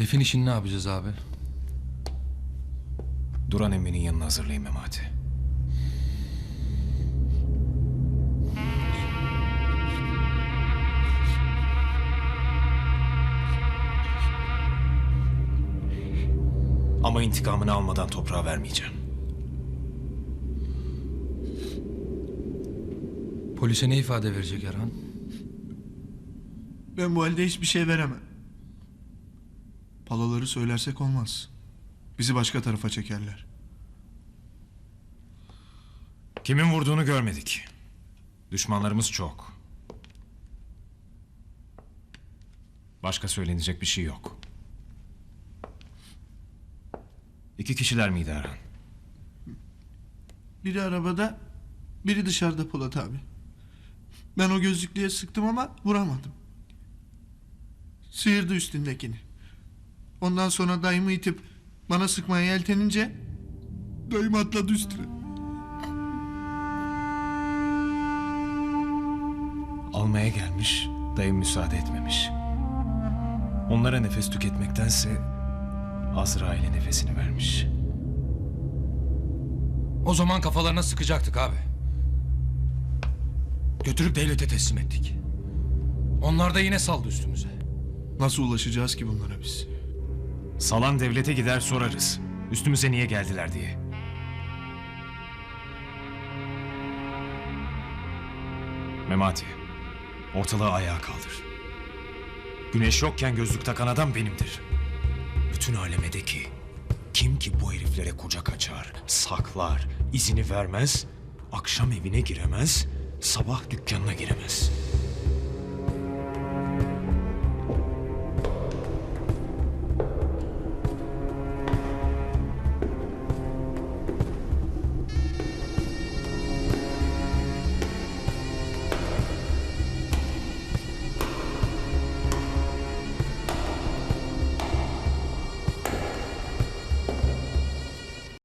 Defin işini ne yapacağız abi? Duran emminin yanına hazırlayın Memati. Ama intikamını almadan toprağa vermeyeceğim. Polise ne ifade verecek Erhan? Ben bu halde hiçbir şey veremem. Palaları söylersek olmaz. Bizi başka tarafa çekerler. Kimin vurduğunu görmedik. Düşmanlarımız çok. Başka söylenecek bir şey yok. İki kişiler miydi Erhan? Biri arabada, biri dışarıda Polat abi. Ben o gözlüklüye sıktım ama vuramadım. Sıyırdı üstündekini. Ondan sonra dayımı itip bana sıkmaya yeltenince dayım atladı üstüne. Almaya gelmiş, dayım müsaade etmemiş. Onlara nefes tüketmektense Azrail'e nefesini vermiş. O zaman kafalarına sıkacaktık abi. Götürüp devlete teslim ettik. Onlar da yine saldı üstümüze. Nasıl ulaşacağız ki bunlara biz? Salan devlete gider sorarız. Üstümüze niye geldiler diye. Memati, ortalığı ayağa kaldır. Güneş yokken gözlük takan adam benimdir. Bütün aleme de ki, kim ki bu heriflere kucak açar, saklar, izini vermez, akşam evine giremez, sabah dükkanına giremez.